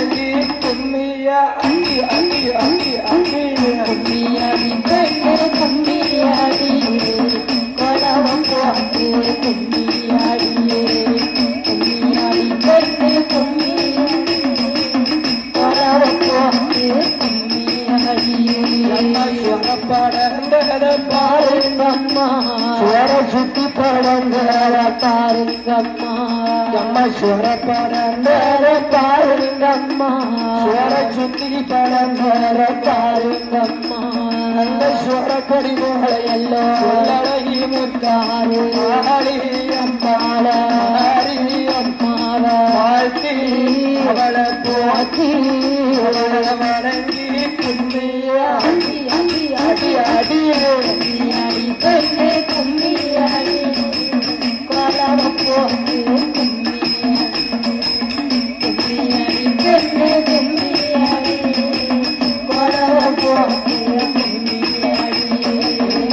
அங்கி அங்கி அங்கி அங்கி அங்கி அங்கி அங்கி பாருங்கம்மா சுவர சுத்தி படங்கள பாருங்கம்மா அம்மா சுவர படங்க பாருங்கம்மா சுவர சுத்தி படங்கள பாருங்கம்மா அந்த சுவர கொடி போல அம்மாள.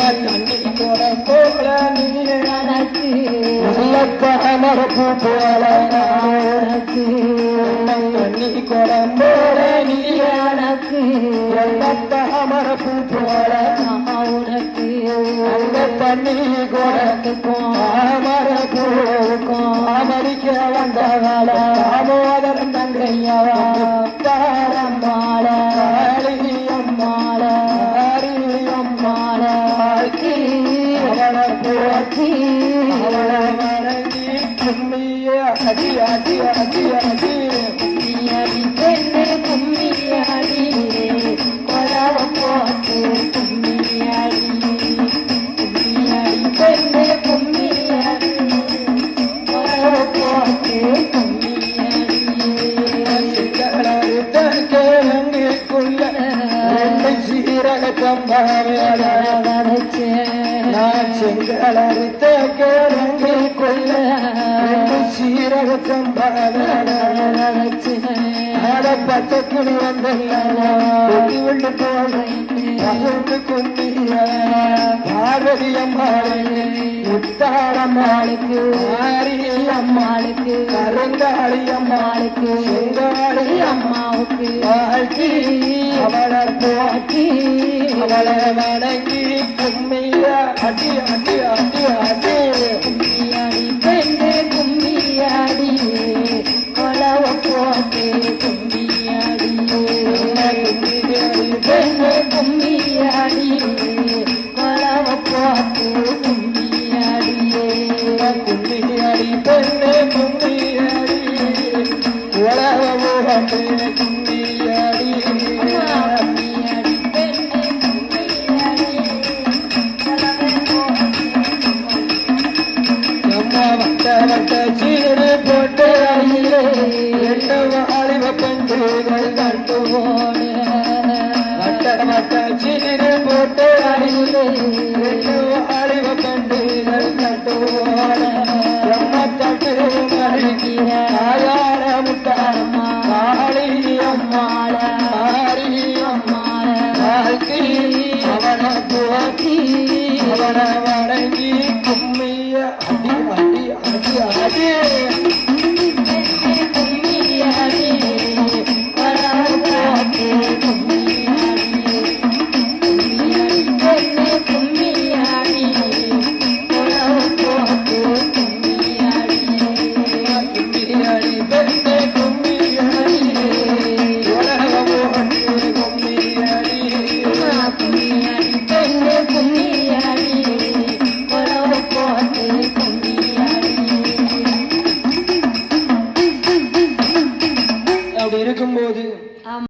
அடி போல போல போல போல போல தண்ணி அமரிக்க வந்தவள தாமோதரம் தங்கையவா அடி அடி அடி அடி. சீரக சம்பாவே செங்கலரித்த கிழங்குக்குள்ள கொல்ல சீரக கம்பாவேட பச்சை கிளி வந்தல்ல விட்டு போடுறேன் பகந்து குந்திய பார்வதி அம்மாளே முத்தாரம்மாளுக்கு ஆரி அம்மாளுக்கு கருங்காளி அம்மாளுக்கு செங்காளி அம்மாவுக்கு. வாழ்த்தி அவளை போக்கி அவளை வணங்கி அடி அடி அடி அடி. கும்மியடி பெண்ணே கும்மியடி கொலவ போட்டு கும்மியடி பெண்ணே கும்மியடி கொலவ போட்டு கும்மியடி கும்மியடி பெண்ணே கும்மியடி உலக முகமே அவனை போற்றி அவனை வணங்கி கும்மிய அடி அடி அடி அடி. 没的。